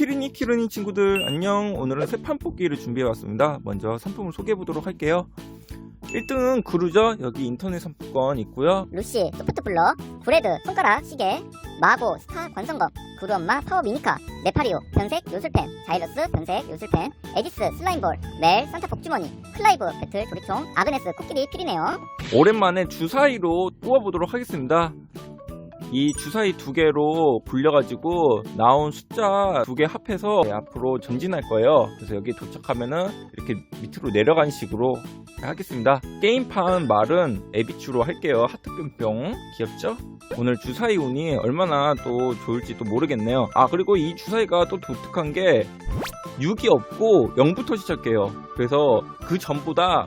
키르니 키르니 친구들 안녕. 오늘은 세판 뽑기를 준비해 왔습니다. 먼저 상품을 소개해 보도록 할게요. 1등은 그루저 여기 인터넷 상품권 있고요. 루시, 소프트 블러, 브레드, 손가락, 시계, 마고, 스타, 관성검, 구루엄마, 파워 미니카, 네파리오, 변색, 요술펜, 자이러스, 변색, 요술펜, 에디스, 슬라임볼, 멜, 산타 복주머니, 클라이브, 배틀, 조리총, 아그네스, 코끼리, 피리네요. 오랜만에 주사위로 뽑아보도록 하겠습니다 이 주사위 두 개로 굴려가지고 나온 숫자 두 개 합해서 앞으로 전진할 거예요. 그래서 여기 도착하면은 이렇게 밑으로 내려가는 식으로 하겠습니다. 게임판 말은 에비추로 할게요. 하트 뿅뿅. 귀엽죠? 오늘 주사위 운이 얼마나 또 좋을지 또 모르겠네요. 아 그리고 이 주사위가 또 독특한 게 6이 없고 0부터 시작해요. 그래서 그 전보다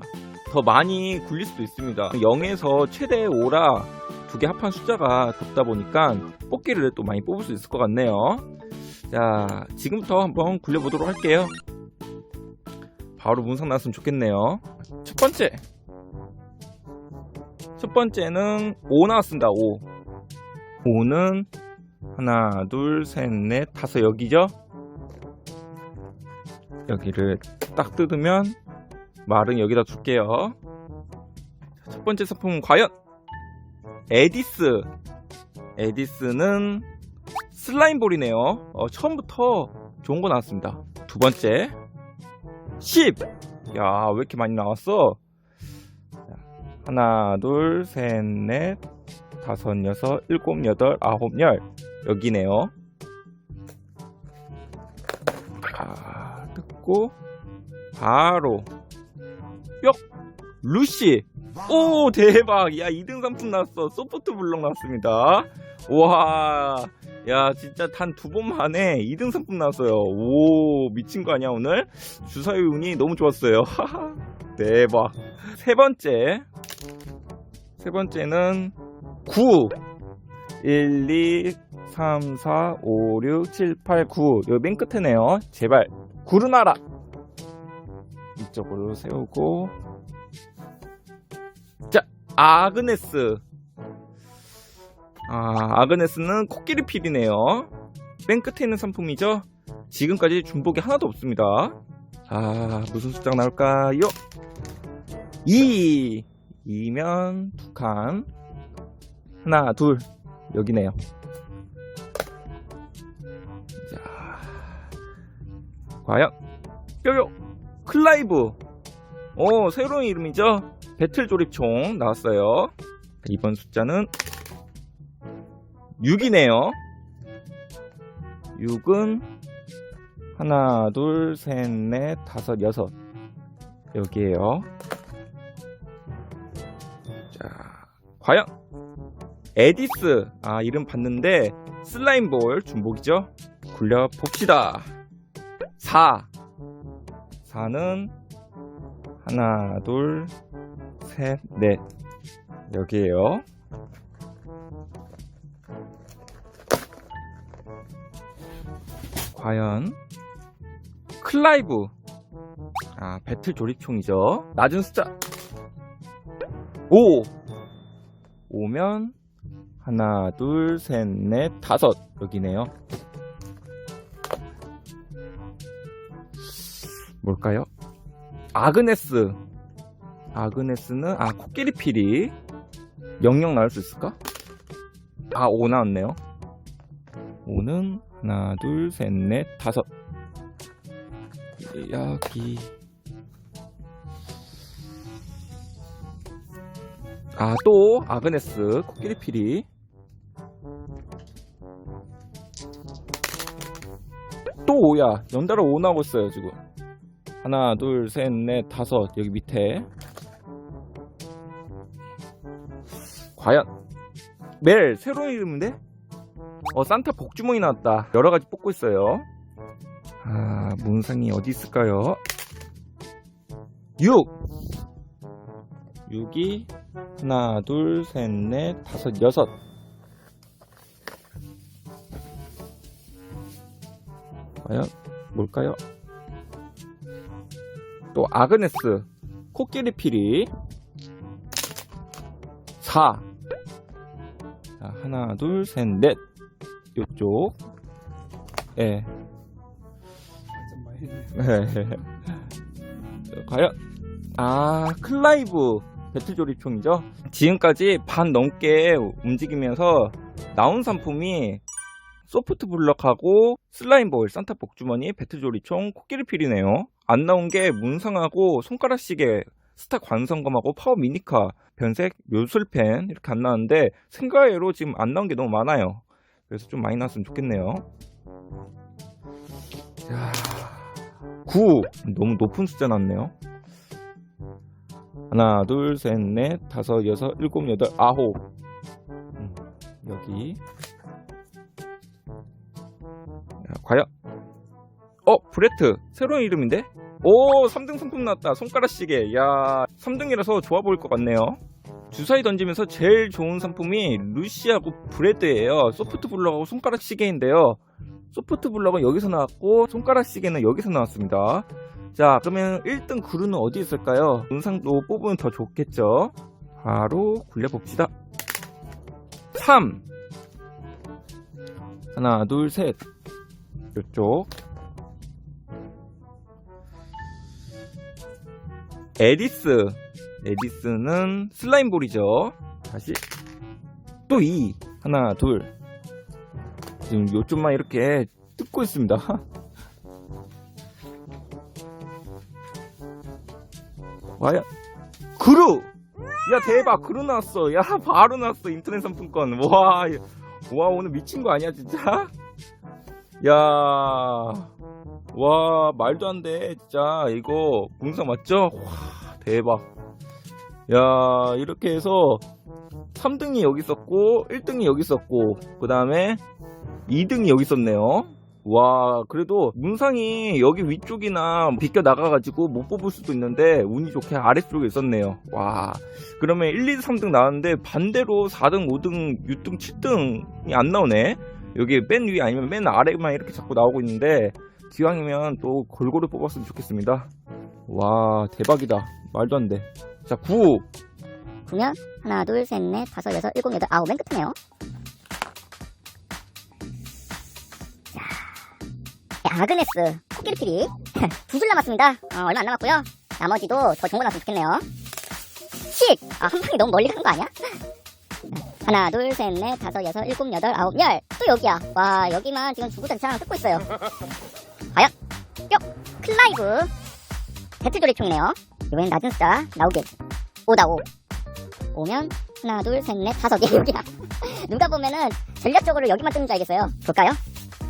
더 많이 굴릴 수도 있습니다. 0에서 최대 5라 두 개 합한 숫자가 덥다 보니까 뽑기를 또 많이 뽑을 수 있을 것 같네요. 자 지금부터 한번 굴려보도록 할게요. 바로 문상 났으면 좋겠네요. 첫 번째. 첫 번째는 5 나왔습니다 5 5는 하나 둘 셋 넷 다섯 여기죠? 여기를 딱 뜯으면 말은 여기다 둘게요. 자, 첫 번째 상품은 과연 에디스 에디스는 슬라임볼이네요 어, 처음부터 좋은 거 나왔습니다 두 번째 10 야, 왜 이렇게 많이 나왔어? 자, 하나, 둘, 셋, 넷, 다섯, 여섯, 일곱, 여덟, 아홉, 열. 여기네요. 아, 뜯고, 바로, 뿅! 루시! 오, 대박! 야, 2등 상품 나왔어. 소프트 블럭 나왔습니다. 와, 야, 진짜 단 두 번 만에 2등 상품 나왔어요. 오, 미친 거 아니야, 오늘? 주사위 운이 너무 좋았어요. 대박. 세 번째. 세 번째는 9. 1, 2, 3, 4, 5, 6, 7, 8, 9. 여기 맨 끝에네요. 제발. 구르나라. 이쪽으로 세우고. 자, 아그네스. 아, 아그네스는 코끼리 필이네요. 맨 끝에 있는 상품이죠. 지금까지 중복이 하나도 없습니다. 자, 무슨 숫자 나올까요? 2. 2면 두 칸. 하나, 둘. 여기네요. 자, 과연 뾰요 클라이브. 오, 새로운 이름이죠. 배틀 조립총 나왔어요. 이번 숫자는 6이네요. 6은 하나, 둘, 셋, 넷, 다섯, 여섯. 여기에요. 자, 과연 에디스. 아, 이름 봤는데 슬라임볼 중복이죠? 굴려 봅시다. 4. 4는 하나, 둘, 셋, 넷. 여기에요. 과연 클라이브. 아 배틀 조립총이죠. 낮은 숫자. 5 5면 하나 둘 셋 넷 다섯. 여기네요. 뭘까요? 아그네스 아그네스는 아 코끼리 피리 영영 나올 수 있을까 아 5 나왔네요 5는 하나, 둘, 셋, 넷, 다섯. 여기. 아, 또, 아그네스, 코끼리 피리. 또 5야. 연달아 5 나오고 있어요, 지금. 하나, 둘, 셋, 넷, 다섯. 여기 밑에. 과연. 멜, 새로운 이름인데? 어, 산타 복주머니 나왔다. 여러 가지 뽑고 있어요. 아, 문상이 어디 있을까요? 6! 6이 하나, 둘, 셋, 넷, 다섯, 여섯. 과연 뭘까요? 또 아그네스, 코끼리 피리. 4. 자, 하나, 둘, 셋, 넷. 요쪽. 예. 네. 자, 과연 아 클라이브 배틀 조립총이죠. 지금까지 반 넘게 움직이면서 나온 상품이 소프트 블럭하고 슬라임볼, 산타 복 주머니, 배틀 조립총, 코끼리 필이네요. 안 나온 게 문상하고 손가락 시계, 스타 관성검하고 파워 미니카, 변색 묘술펜 이렇게 안 나왔는데 생각외로 지금 안 나온 게 너무 많아요. 그래서 좀 많이 나왔으면 좋겠네요. 자, 9 너무 높은 숫자 났네요. 하나, 둘, 셋, 넷, 다섯, 여섯, 일곱, 여덟, 아홉. 음, 여기. 자, 과연 어 브레트 새로운 이름인데? 오 3등 상품 나왔다. 손가락 시계. 야 3등이라서 좋아 보일 것 같네요. 주사위 던지면서 제일 좋은 상품이 루시하고 브레드예요. 소프트 블럭하고 손가락 시계인데요. 소프트 블럭은 여기서 나왔고 손가락 시계는 여기서 나왔습니다. 자 그러면 1등 그루는 어디 있을까요? 은상도 뽑으면 더 좋겠죠? 바로 굴려봅시다. 3 하나 둘 셋. 이쪽 에디스. 에디스는 슬라임볼이죠. 다시. 또 2 하나 둘. 지금 요쪽만 이렇게 뜯고 있습니다. 과연 그루! 야 대박. 그루 나왔어. 야 바로 나왔어. 인터넷 상품권. 와, 와 오늘 미친 거 아니야 진짜? 야, 와 말도 안 돼, 진짜 이거 공상 맞죠? 와 대박. 야 이렇게 해서 3등이 여기 있었고 1등이 여기 있었고 그 다음에 2등이 여기 있었네요. 와 그래도 문상이 여기 위쪽이나 비껴 나가가지고 못 뽑을 수도 있는데 운이 좋게 아래쪽에 있었네요. 와 그러면 1, 2, 3등 나왔는데 반대로 4등, 5등, 6등, 7등이 안 나오네. 여기 맨 위 아니면 맨 아래만 이렇게 자꾸 나오고 있는데 기왕이면 또 골고루 뽑았으면 좋겠습니다. 와 대박이다. 말도 안 돼. 자 9. 9면 하나 둘 셋 넷 다섯 여섯 일곱 여덟 아홉 맨 끝이네요 자 아그네스 코끼리피리 두 줄 남았습니다 어, 얼마 안 남았고요 나머지도 더 좋은 거 나왔으면 좋겠네요 10! 아, 한 방에 너무 멀리 가는 거 아니야? 하나, 둘, 셋, 넷, 다섯, 여섯, 일곱, 여덟, 아홉, 열. 또 여기야. 와, 여기만 지금 주구장창 뜯고 있어요. 과연? 뿅! 클라이브. 배틀조립총이네요. 이번엔 낮은 숫자 나오게. 5다, 5. 오면 하나, 둘, 셋, 넷, 다섯 개 여기야. 누가 보면은 전략적으로 여기만 뜨는 줄 알겠어요. 볼까요?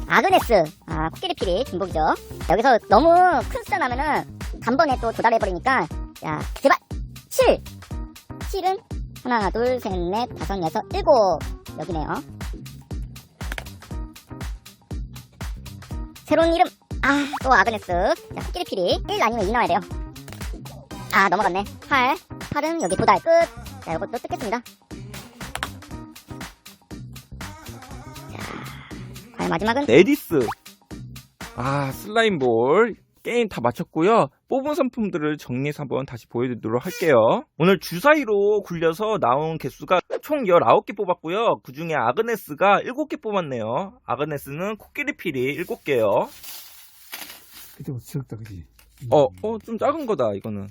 아그네스. 아, 코끼리 피리 중복이죠. 여기서 너무 큰 숫자 나면은 단번에 또 도달해버리니까. 야, 제발! 7! 7은 하나, 둘, 셋, 넷, 다섯, 여섯, 일곱. 여기네요. 새로운 이름. 아, 또 아그네스. 자, 코끼리 피리. 1 아니면 2 나와야 돼요. 아, 넘어갔네. 8. 8은 여기 도달 끝. 자, 이것도 뜯겠습니다. 자, 과연 마지막은? 에디스. 아 슬라임볼. 게임 다 마쳤고요. 뽑은 상품들을 정리해서 한번 다시 보여드리도록 할게요. 오늘 주사위로 굴려서 나온 개수가 총 19개 뽑았고요. 그 중에 아그네스가 7개 뽑았네요. 아그네스는 코끼리 필이 7개요. 그때부터 적다 그지? 어, 어, 좀 작은 거다, 이거는.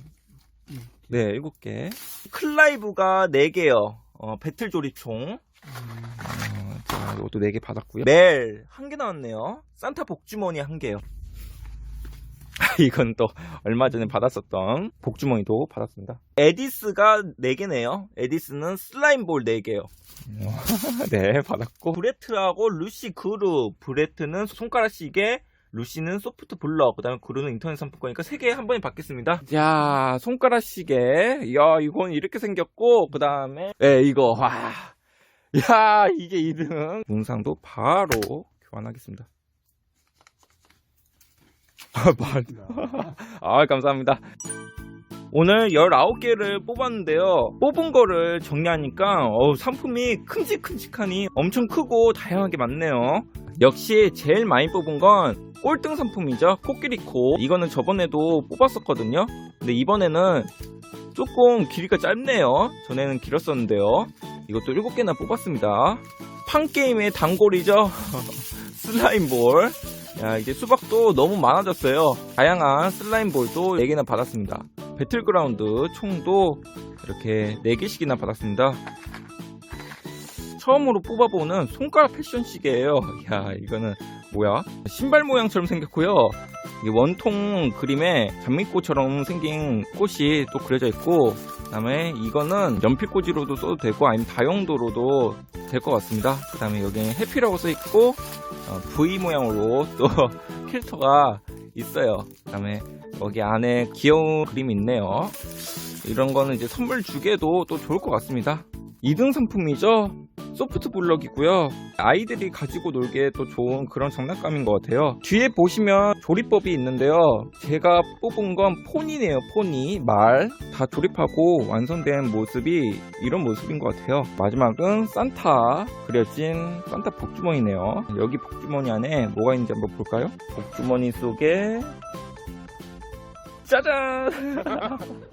네, 7개. 클라이브가 4개요. 어, 배틀 조립총. 어, 자, 이것도 4개 받았고요. 멜, 1개 나왔네요. 산타 복주머니 1개요. 이건 또 얼마 전에 받았었던 복주머니도 받았습니다. 에디스가 4개네요. 에디스는 슬라임볼 4개요. 네, 받았고. 브레트하고 루시 그루. 브레트는 손가락 시계, 루시는 소프트 블럭, 그 다음에 그루는 인터넷 상품권이니까 3개 한 번에 받겠습니다. 야, 손가락 시계. 야, 이건 이렇게 생겼고, 그 다음에, 네, 이거, 와. 야, 이게 2등. 문상도 바로 교환하겠습니다. 아, 말. 아, 감사합니다. 오늘 19개를 뽑았는데요. 뽑은 거를 정리하니까 어우, 상품이 큼직큼직하니 엄청 크고 다양하게 많네요. 역시 제일 많이 뽑은 건 꼴등 상품이죠. 코끼리코. 이거는 저번에도 뽑았었거든요. 근데 이번에는 조금 길이가 짧네요. 전에는 길었었는데요. 이것도 7개나 뽑았습니다. 판게임의 단골이죠. 슬라임볼. 야, 이제 수박도 너무 많아졌어요. 다양한 슬라임볼도 4개나 받았습니다. 배틀그라운드 총도 이렇게 4개씩이나 받았습니다. 처음으로 뽑아보는 손가락 패션 시계예요. 야, 이거는 뭐야? 신발 모양처럼 생겼고요. 이 원통 그림에 장미꽃처럼 생긴 꽃이 또 그려져 있고, 그다음에 이거는 연필꽂이로도 써도 되고 아니면 다용도로도 될 것 같습니다. 그다음에 여기는 해피라고 써 있고 어, V 모양으로 또 캐릭터가 있어요. 그다음에 여기 안에 귀여운 그림이 있네요. 이런 거는 이제 선물 주기에도 또 좋을 것 같습니다. 2등 상품이죠. 소프트 블럭이고요. 아이들이 가지고 놀기에 또 좋은 그런 장난감인 것 같아요. 뒤에 보시면 조립법이 있는데요. 제가 뽑은 건 포니네요. 포니, 말. 다 조립하고 완성된 모습이 이런 모습인 것 같아요. 마지막은 산타 그려진 산타 복주머니네요. 여기 복주머니 안에 뭐가 있는지 한번 볼까요? 복주머니 속에 짜잔!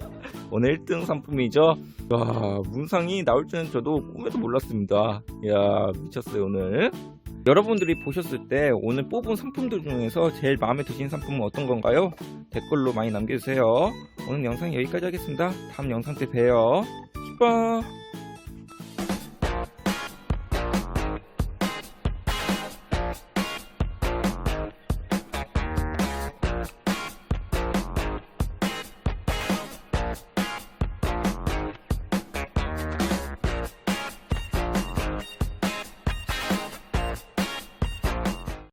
오늘 1등 상품이죠. 와, 문상이 나올 줄은 저도 꿈에도 몰랐습니다. 이야, 미쳤어요, 오늘. 여러분들이 보셨을 때 오늘 뽑은 상품들 중에서 제일 마음에 드신 상품은 어떤 건가요? 댓글로 많이 남겨주세요. 오늘 영상 여기까지 하겠습니다. 다음 영상 때 봬요. 기빠!